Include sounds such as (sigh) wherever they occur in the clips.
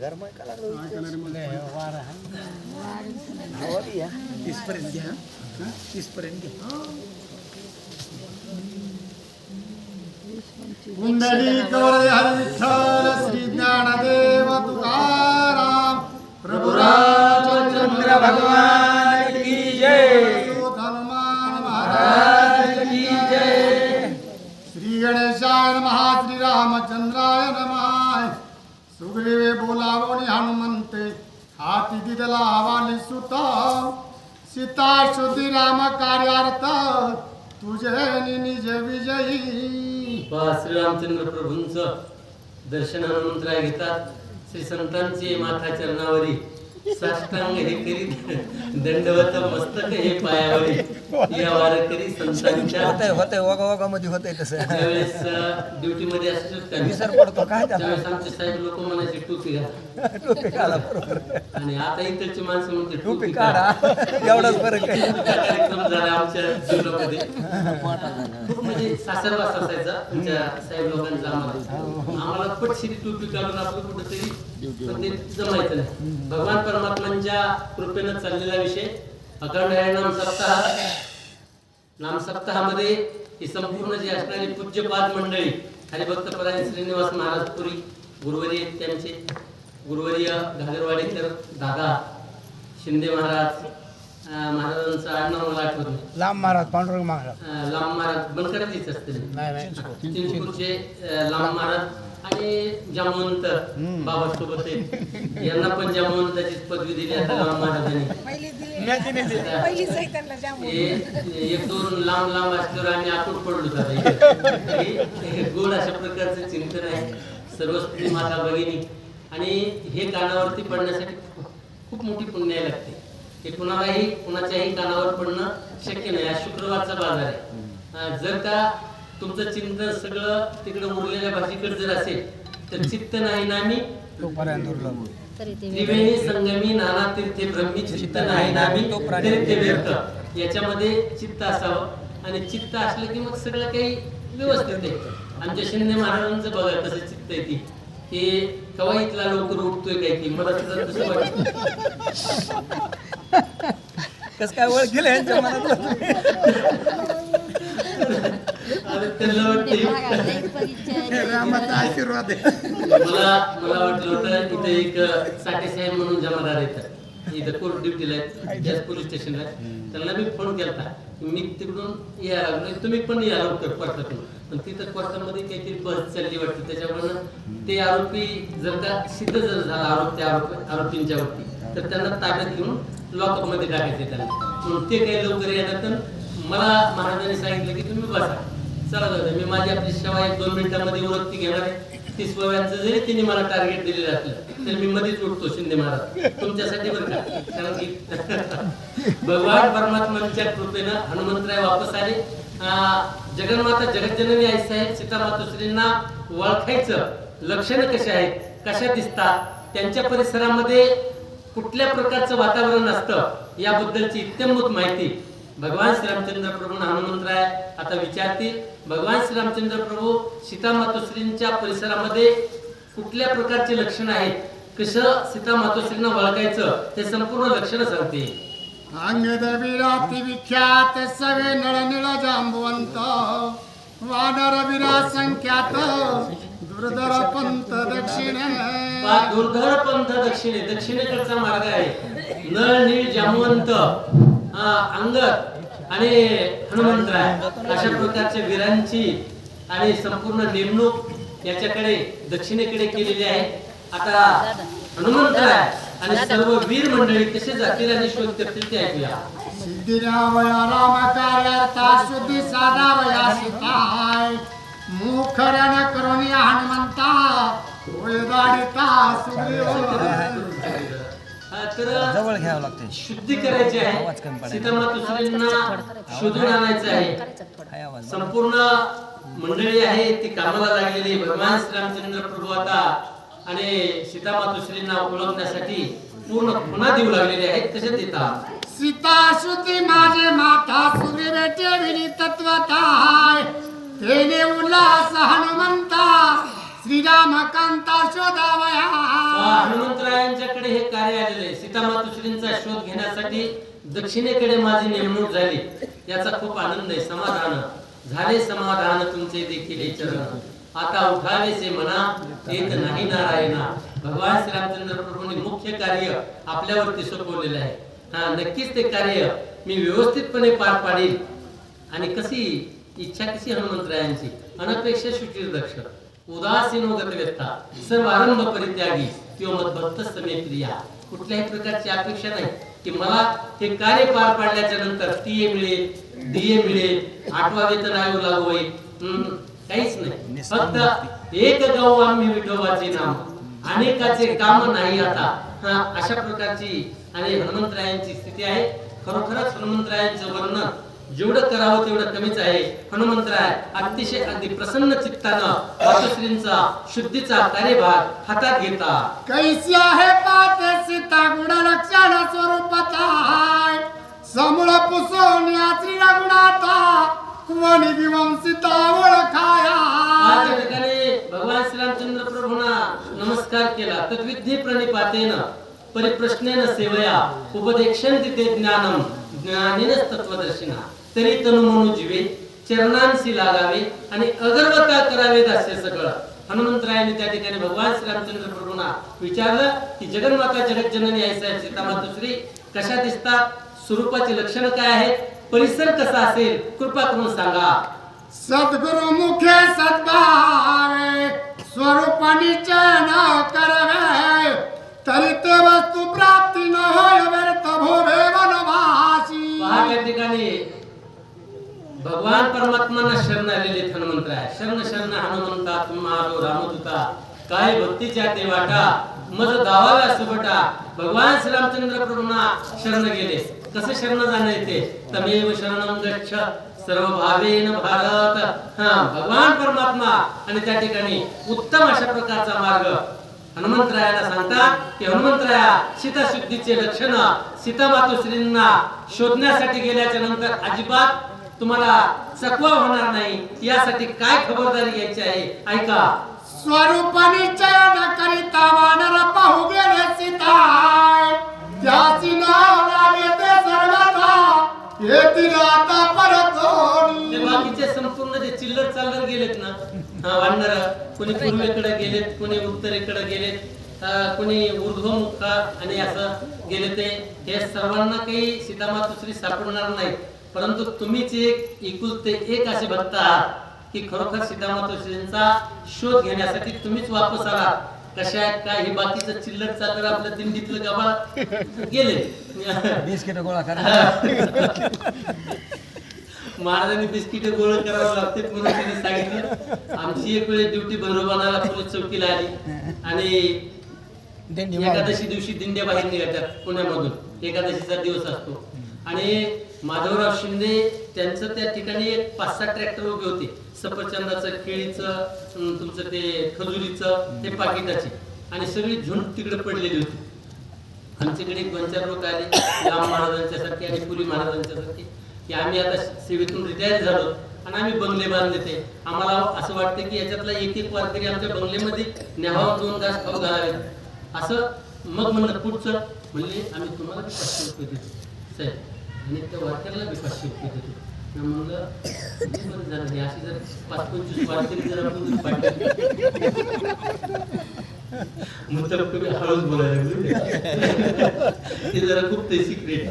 गरम आहे का लागलं काय करणार मग? हवा बी या. तीसपर्यंत घ्या हा? तीसपर्यंत घ्या पुंडलिक वरदे हरी विठ्ठल श्री शिवे बोलावणी हनुमंते हाती दिला हवाली सुत सीता शुद्धी राम कार्यार्थ तुझे निज विजयी. श्री रामचंद्र प्रभूंच दर्शन दर्शनानंतर घेतात श्री संतांची माथा चरणावरी. साष्टांग हे करीत दंडवत मस्तक हे पायावरी या वारकरी संतांच्या होतंय होतंय ओगा ओगा मध्ये होतंय तसं ज्यावेळेस ड्युटी मध्ये असतो विसर पडतो काय त्याला त्यावेळेस आमचे साहेब लोक म्हणायचे टोपी घाला टोपी काढा बरोबर आणि आता इकडची माणसं म्हणते टोपी काढा एवढाच फरक आहे. कार्यक्रम झाला आमच्या जीवनामध्ये. खूप म्हणजे सासरवास असायचा आमच्या साहेब लोकांचा आम्हाला. आम्हाला पटशिरी टोपी काढून आपलं कुठेतरी जमायचं नाही. भगवान परमात्म्यांच्या कृपेनं चाललेला विषय. अखंड नाम सप्ताह. नाम सप्ताहामध्ये ही संपूर्ण जी असणारी पूज्यपाद मंडळी हरिभक्त हरिभक्तपरायण श्रीनिवास महाराज पुरी गुरुवर्य त्यांचे गुरुवर्य घागरवाडीकर दादा शिंदे महाराज महाराजांचं आडनाव मला आठवत नाही. लांब महाराज पांडुरंग महाराज. अं, लांब महाराज असते. नाही नाही. चिंचपूरचे अं, लांब महाराज आणि जामवंत बाबा सोबत आहेत. यांना पण जामवंताचीच पदवी दिली आता लांब महाराजांनी. पहिलीच आहे त्यांना जाम हे एक दोन लांब लांब असल्यावर आम्ही आतून पडलो. हे- गोड अशा प्रकारचं चिंतन आहे. सर्व स्त्री माता भगिनी. आणि हे कानावरती पडण्यासाठी खूप- मोठी पुण्याई लागते हे कुणालाही कुणाच्याही कानावर पडणं शक्य नाही. आज शुक्रवारचा बाजार आहे. जर का तुमचं चिंतन सगळं तिकडं उरलेल्या भाजीकडे जर असेल तर चित्त नाही नामी त्रिवेणी संगमी नाना तीर्थे ब्रह्मी चित्त नाही नामी ते व्यर्थ. याच्यामध्ये चित्त असावं आणि चित्त असलं की मग सगळं काही व्यवस्थित आहे. आमच्या शिंदे महाराजांचं बघा कसं चित्त आहे ती. की कवाईतला लवकर उठतोय काय की मला तसं वाटतं कस काय ओळख गेलं यांच्या मनात आशीर्वाद आहे. मला मला वाटलं होतं इथे एक साठे साहेब म्हणून जमादार येतात इथं कोर्ट ड्युटीला आहेत त्याच पोलीस स्टेशनला आहेत. त्यांना मी फोन केला मी तिकडून यायला लागलो. तुम्ही पण या लवकर कोर्टातून. पण तिथं कोर्टामध्ये काहीतरी बस चालली वाटतं. त्याच्यामुळं ते आरोपी जर का सिद्ध जर झाला आरोप त्या आरोप आरोपींच्या वरती तर त्यांना ताब्यात घेऊन लॉकअपमध्ये टाकायचे त्यांना म्हणून ते काही लवकर येतात तर मला महाराजांनी सांगितलं की तुम्ही बसा. चला दादा मी माझी आपली सेवा एक दोन मिनिटांमध्ये उरकती घेणार आहे. तीस वयाचं जरी तिने मला टार्गेट दिलेलं असलं तर मी मध्येच उठतो शिंदे महाराज. तुमच्यासाठी बरं का? कारण की (laughs) भगवान परमात्माच्या कृपेनं हनुमंतराय वापस आले. जगन्माता जगज्जननी आई साहेब सीतामातोश्रींना ओळखायचं. लक्षणं कशी आहेत? कशा दिसतात? त्यांच्या परिसरामध्ये कुठल्या प्रकारचं वातावरण असतं याबद्दलची इत्यंभूत माहिती भगवान श्रीरामचंद्र प्रभू हनुमंतराय आता विचारतील. भगवान श्रीरामचंद्र प्रभू सीता मातोश्रींच्या परिसरामध्ये कुठल्या प्रकारचे लक्षण आहेत? कसं सीता मातोश्रींना ओळखायचं? ते संपूर्ण लक्षण सांगते अंगद विराती विख्यात सगळे नळ निळ जांबवंत वानर विरा संख्यात दक्षिण. पहा, दुर्धर पंथ दक्षिणे. दक्षिणेकडचा मार्ग आहे. नळ नीळ जामवंत अंगद आणि हनुमंतराय अशा प्रकारच्या वीरांची आणि संपूर्ण नेमणूक याच्याकडे दक्षिणेकडे केलेली आहे. आता हनुमंतराय आणि सर्व वीर मंडळी कसे जातील आणि शोध करतील ते ऐकूया. सिद्धिरावया राम कार्यार्था शुद्धी साधावया सीताय मुखरण करुणी हनुमंता तर जवळ घ्यावं लागते शुद्धी करायची आहे शोधून आणायचं आहे संपूर्ण मंडळी आहे ती कामाला लागलेली. भगवान श्रीरामचंद्र प्रभू आता आणि सीतामातुश्रींना ओळखण्यासाठी पूर्ण पुन्हा देऊ लागलेले आहेत कसे देतात सीता शुद्धी माझे माता सुग्रीव ठेविली तत्वताय तेने उल्हास हनुमंता श्रीरामकांता शोधावया हनुमंतरायांच्याकडे हे कार्य आलेले आहे. सीता शोध घेण्यासाठी दक्षिणेकडे माझी नेमणूक झाली. याचा खूप आनंद आहे. समाधान. झाले समाधान तुमचे देखील हे चरण. आता उठावेसे म्हणा येत नाही नारायणा. भगवान श्रीरामचंद्र प्रभूंनी मुख्य कार्य आपल्यावरती सोपवलेलं आहे. हा नक्कीच ते कार्य मी व्यवस्थितपणे पार पाडील आणि कशी इच्छा कशी हनुमंतरायांची अनपेक्षा शुचिर दक्ष उदासीनो गतव्यता सर्व आरंभ परित्यागी. किंवा मतभक्त समे प्रिया कुठल्याही प्रकारची अपेक्षा नाही. की मला हे कार्य पार पाडल्याच्या नंतर टीए मिळेल डीए मिळेल आठवा वेतन आयोग लागू होईल. हम्म, काहीच नाही. फक्त एक गाव आम्ही विठोबाचे नाम अनेकाचे काम नाही आता. अशा प्रकारची आणि हनुमंतरायांची स्थिती आहे. खरोखरच हनुमंतरायांचं वर्णन जेवढं करावं तेवढं कमीच आहे. हनुमंतराय अतिशय अगदी प्रसन्न चित्तानं मातोश्रींचा शुद्धीचा कार्यभार हातात घेता कैसी आहे पाते सीता गुण लक्षण स्वरूपता समूळ वणी विवंसिता ओळखाया आज या ठिकाणी भगवान श्रीरामचंद्र प्रभूंना नमस्कार केला. तद्विधी प्रणिपातेन परिप्रश्नेन सेवया उपदेक्षण तिथे ज्ञानम ज्ञानेन तत्वदर्शिना तरी तनु म्हणून जीवे चरणांशी लागावे आणि अगरबत्ता करावे असे सगळं. हनुमंतरायाने त्या ठिकाणी भगवान श्रीरामचंद्र प्रभूंना विचारलं की जगन्माता जगज्जननी आई साहेब सीतामा दुसरी कशा दिसतात स्वरूपाची लक्षणं काय आहेत? परिसर कसा असेल? कृपा करून सांगा. सद्गुरु मुखे सद्भावे स्वरूप निश्चय न तरी ते वस्तू प्राप्ती न होय व्यर्थ भोग भगवान परमात्माना शरण आलेले हनुमंत आहे शरण शरण हनुमंता तुम्हारो रामदूता. काय भक्तीच्या ते वाटा मज गावाला सुबटा भगवान श्रीरामचंद्र प्रभूंना शरण गेले. कसं शरण जाणं येते तमेव शरण गच्छ. सर्व भावेन भारत. हा भगवान परमात्मा. आणि त्या ठिकाणी उत्तम अशा प्रकारचा मार्ग. हनुमंतरायाला सांगतात की हनुमंतराया सीताशुद्धीचे लक्षण सीता मातोश्रींना शोधण्यासाठी गेल्याच्यानंतर अजिबात तुम्हाला चकवा होणार नाही. यासाठी काय खबरदारी घ्यायची आहे? ऐका. स्वरूप निश्चय न करिता वानर पाहू गेले सीताय त्याची नाव लागे ते सर्वथा. येतील आता परतोनी ते बाकीचे संपूर्ण जे चिल्लर चालर गेलेत ना वानर कोणी पूर्वेकडे गेलेत कोणी उत्तरेकडे गेलेत कोणी ऊर्ध्वमुख आणि असं गेले ते हे सर्वांना काही सीतामातुश्री सापडणार नाही परंतु तुम्हीच एक एकुलते एक असे भक्त आहात की खरोखर सीतामातुश्रींचा शोध घेण्यासाठी तुम्हीच वापस आला. कशा आहेत काय हे बाकीचं चिल्लर चालर आपल्या दिंडीतलं गबाळ गेले. बिस्किट गोळा करा. महाराजांनी बिस्किट गोळ करावं लागते म्हणून त्यांनी सांगितलं. आमची एक वेळ ड्युटी भैरवानाला पोलीस चौकीला आली. आणि एकादशी दिवशी दिंड्या बाहेर निघतात पुण्यामधून. एकादशीचा दिवस असतो. आणि माधवराव शिंदे त्यांचं त्या ठिकाणी एक पाच सहा ट्रॅक्टर उभे होते. सफरचंदाचं केळीचं तुमचं ते खजुरीचं ते पाकिटाचे. आणि सगळी झुंड तिकडे पडलेली होती. आमच्याकडे दोन चार लोक आले राम महाराजांच्या सारखे आणि पुरी महाराजांच्या सारखे की आम्ही आता सेवेतून रिटायर झालो आणि आम्ही बंगले बांधले ते. आम्हाला असं वाटतं की याच्यातला एक एक वारकरी आमच्या बंगलेमध्ये न्यावा दोन तास खाऊ घालावे. असं मग म्हणलं पुढचं म्हणजे आम्ही तुम्हाला पाचशे रुपये देतो साहेब आणि त्या वारकऱ्याला बी पाचशे रुपये देतो. म्हणलं अशी जर पाच पंचवीस वारकरी जर आपण मग तुम्ही हळूच बोलायला ते जरा खूप ते सिक्रेट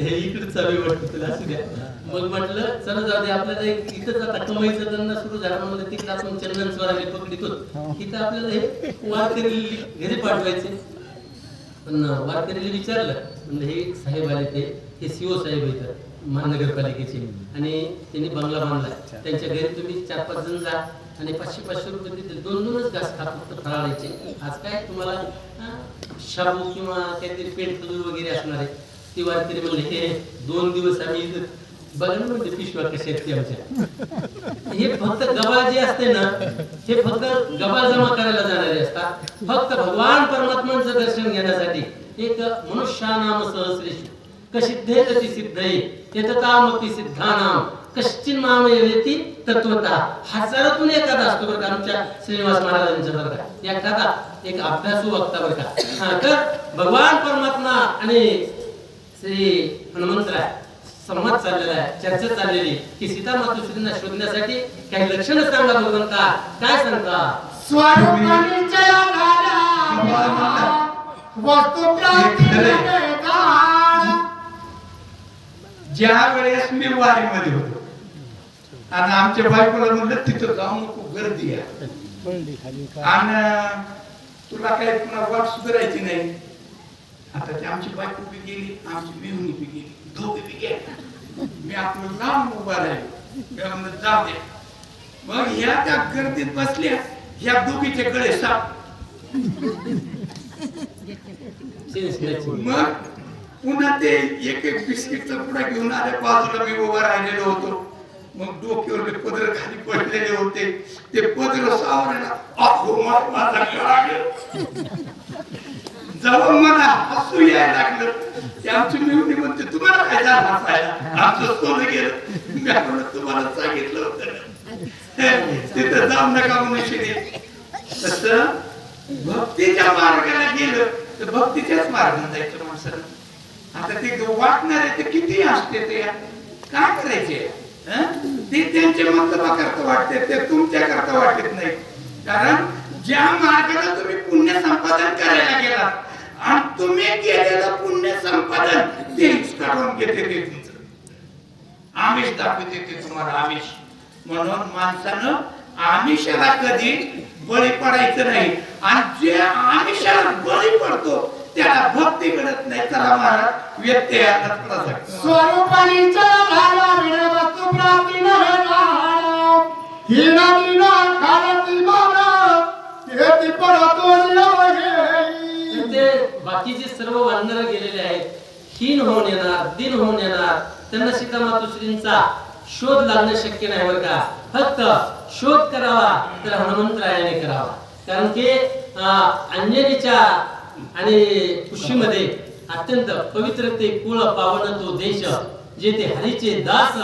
हे इकडे चालू आहे तुला असू द्या. मग म्हटलं चला जाऊ दे आपल्याला एक आता कमाईचा धंदा सुरू झाला म्हणलं तिकडे आपण चंदन स्वराने पकडितो तिथं आपल्याला हे वारकरी घरी पाठवायचे. पण वारकरीला विचारलं. म्हणजे हे साहेब आले ते हे सीओ साहेब आहेत महानगरपालिकेचे. आणि त्यांनी बंगला बांधला. त्यांच्या घरी तुम्ही चार पाच जण जा आणि पाचशे पाचशे रुपये देतील दोन दोनच घास खा फक्त फराळायचे आज काय तुम्हाला शाबू किंवा काहीतरी पेंट कलर वगैरे असणार आहे. ती वारकरी म्हणले हे दोन दिवस आम्ही बघा ना म्हणजे पिशव्या कशा आहेत आमच्या. हे फक्त गबा जे असते ना हे फक्त गबा जमा करायला जाणारे असतात. फक्त भगवान परमात्मांचं दर्शन घेण्यासाठी. एक मनुष्यानाम सहस्रेश कसिद्धे तती सिद्धये यततामपि सिद्धानाम. कश्चिन मामयती तत्वतः हजारातून एखादा असतो बरं का आमच्या श्रीनिवास महाराजांच्या बरं का. एखादा एक अभ्यासू वक्ता बरं का. हा तर भगवान परमात्मा आणि श्री हनुमंतराय संवाद चाललेला आहे चर्चा चाललेली की सीता मातोश्रींना शोधण्यासाठी काही लक्षणं सांगा भगवंता. काय सांगता? स्वरूप वस्तू ज्या वेळेस मी वारीमध्ये होतो आणि आमच्या बायकोला म्हणलं तिथं जाऊ नको गर्दी आहे. आणि तुला काही पुन्हा वाट सुधारायची नाही. आता ती आमची बायको बी गेली आमची मेहुणी बी गेली दोघे बी गेले मी आपलं लांब उभा राहिलो. म्हणलं जाऊ दे. मग ह्या त्या गर्दीत बसल्या ह्या दोघीचे गळे साप. मग पुन्हा ते एक एक बिस्किटचा पुडा घेऊन आल्या बाजूला मी उभा राहिलेलो होतो मग डोक्यावर पदर खाली पडलेले होते ते पदर सावरायला अहो माझा मला हसू यायला लागलं ते आमची मिळून म्हणते तुम्हाला काय झालं हसायला आमचं सोनं गेलं मी आपण तुम्हाला सांगितलं होतं तिथं जाऊ नका म्हणून तस भक्तीच्या मार्गाला गेलं तर भक्तीच्याच मार्गाने म्हणजे जायचं माणसानं आता ते वाटणार आहे ते किती असते ते? काय करायचे? ते त्यांचे मंतव्य करता वाटते ते तुमच्या करता वाटत नाही. कारण ज्या मार्गाला तुम्ही पुण्य संपादन करायला गेला आणि तुम्ही केलेलं पुण्य संपादन तेच काढून घेते ते तुमचं. आमिष दाखवते ते तुम्हाला आमिष. म्हणून माणसानं आमिषाला कधी बळी पडायचं नाही. आणि जे आमिषाला बळी पडतो त्याला भक्ती घडत नाही. चला महाराज व्यत्यय. स्वरूपाने विणे वस्तू प्राप्ती खालती येई. तर ते बाकीचे सर्व वानर गेलेले आहेत. हीन होऊन येणार दिन होऊन येणार. त्यांना सीता मातोश्रींचा शोध लागणं शक्य नाही बरं का? फक्त शोध करावा तर हनुमंतरायाने करावा. कारण की अंजनीच्या आणि कुशीमध्ये अत्यंत पवित्र ते कुळ पावन तो देश जे ते हरीचे दास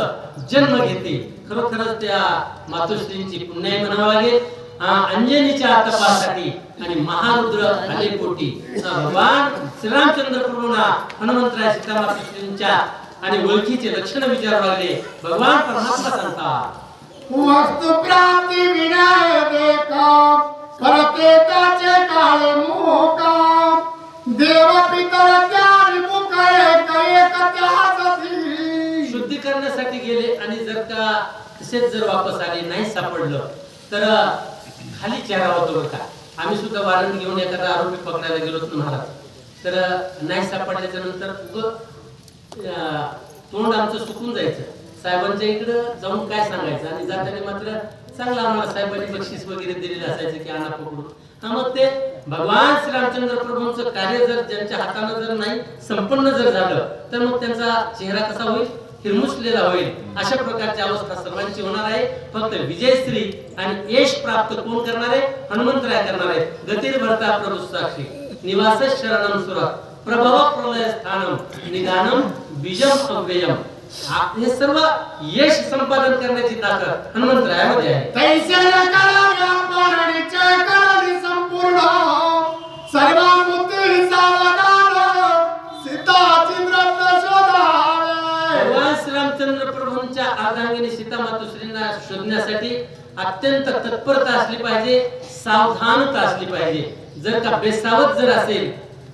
जन्म घेते. खरोखरच त्या मातोश्रींची पुण्याई म्हणावं लागेल. अंजनीच्या तपासाठी आणि महारुद्र आले कोटी. भगवान श्रीरामचंद्र प्रभूंना हनुमंतराय सीतामातोश्रींच्या आणि ओळखीचे लक्षण विचारू लागले. भगवान परमात्मा सांगतात. वस्तू प्राप्ती विनय देखा करते त्याचे काळे मोका। देव पितर त्यारी मुख एक एक त्यासाठी शुद्धी करण्यासाठी गेले आणि जर का तसेच जर वापस आले नाही सापडलं तर खाली चेहरा होतो होता का. आम्ही सुद्धा वारंट घेऊन एखादा आरोपी पकडायला गेलो होतो महाराज तर नाही सापडल्याच्या नंतर अं, तोंड आमचं सुकून जायचं. साहेबांच्या इकडं जाऊन काय सांगायचं? आणि जाताना मात्र चांगलं आम्हाला साहेबांनी बक्षीस वगैरे दिलेलं असायचं की आणा पकडून. हा मग ते भगवान श्रीरामचंद्र प्रभूंचं कार्य जर ज्यांच्या हातानं जर नाही संपन्न जर झालं तर मग त्यांचा चेहरा कसा होईल? हिरमुसलेला होईल. अशा प्रकारची अवस्था सर्वांची होणार आहे. फक्त विजयश्री आणि यश प्राप्त कोण करणार आहे? हनुमंतराय करणार आहे गतीर भरता प्रभू साक्षी निवास शरणम सुरत प्रभव प्रलय स्थानम निदानम बीजम अव्ययम. हे सर्व यश संपादन करण्याची ताकद हनुमंतरायामध्ये आहे. तैसे करणी संपूर्ण. सर्व बुद्धी सावधान. सीता चिंद्रत्न शोधावे. भगवान श्रीरामचंद्र प्रभूंच्या अर्धांगिनी सीता मातोश्रींना शोधण्यासाठी अत्यंत तत्परता असली पाहिजे सावधानता असली पाहिजे. जर का बेसावध जर असेल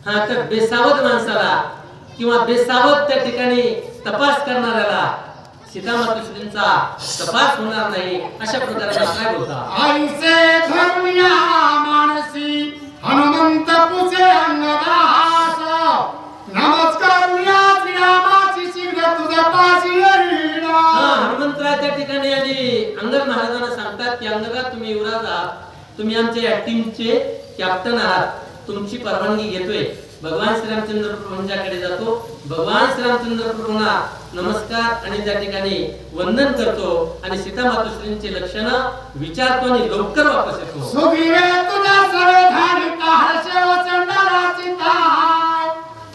हा तर बेसावध माणसाला किंवा बेसावध त्या ठिकाणी तपास करणाऱ्याला सीता मातोश्रींचा तपास होणार नाही अशा प्रकारचा काय होता. ऐसे धर्मिया मानसी हनुमंत पुसे अंगदास नमस्कार हा, त्या ठिकाणी आणि अंगद महाराजांना सांगतात की अंगदा तुम्ही युवराज आहात. तुम्ही आमच्या या टीमचे कॅप्टन आहात. तुमची परवानगी घेतोय. भगवान श्रीरामचंद्र प्रभूंच्याकडे जातो. भगवान श्रीरामचंद्र प्रभूंना नमस्कार आणि त्या ठिकाणी वंदन करतो आणि सीता मातोश्रींचे लक्षण विचारतो आणि लवकर वापस येतो. सुग्रीवे तुझ्या हर्षे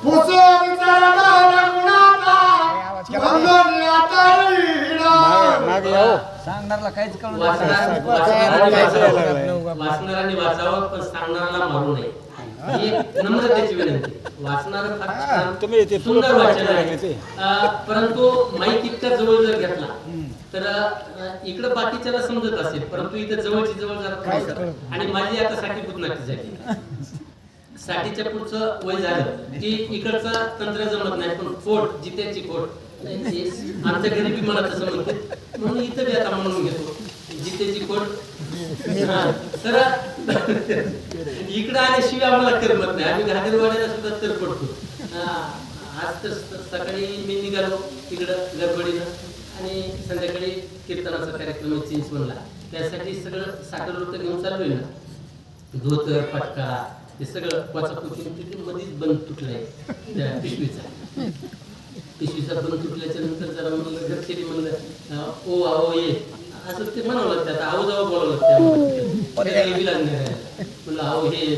पुसो रघुनाथा गोळाकारला काहीच कळलं वाचणार. वाचणाराने वाचावं. पण सांगणाराला मारू नये. ही नम्रतेची विनंती. वाचणार फार सुंदर वाचन आहे. अं, परंतु माईक इतका जवळ जर घेतला तर अं, इकडं बाकीच्याला समजत असेल परंतु इथं जवळची जवळ जरा. आणि माझी आता साठी बुधनाटी झाली. साठीच्या पुढचं वय झालं की इकडचं तंत्र जमत नाही पण फोड जित्याची हे आमच्या घरी बी मला तसं म्हणते म्हणून इथं बी आता म्हणून घेतो. जितेची खोड हा, तर इकडं आल्याशिवाय आम्हाला करमत नाही. आम्ही घागरवाड्याला सुद्धा तर पडतो. आज तर सकाळी मी निघालो इकडं गडबडीनं आणि संध्याकाळी कीर्तनाचा कार्यक्रम चेंज म्हणला त्यासाठी सगळं साखर वृत्त घेऊन चाललोय ना. धोतर पटका हे सगळं वाचापुची तिथे मध्येच बंद तुटलंय त्या पिशवीचा. पिशवीचा बंद तुटल्याच्या नंतर जरा म्हणलं घरचे म्हणलं ओ आओ ये. असं ते म्हणावं लागतं आता आहो जावं बोलावं लागतं म्हणलं आओ हे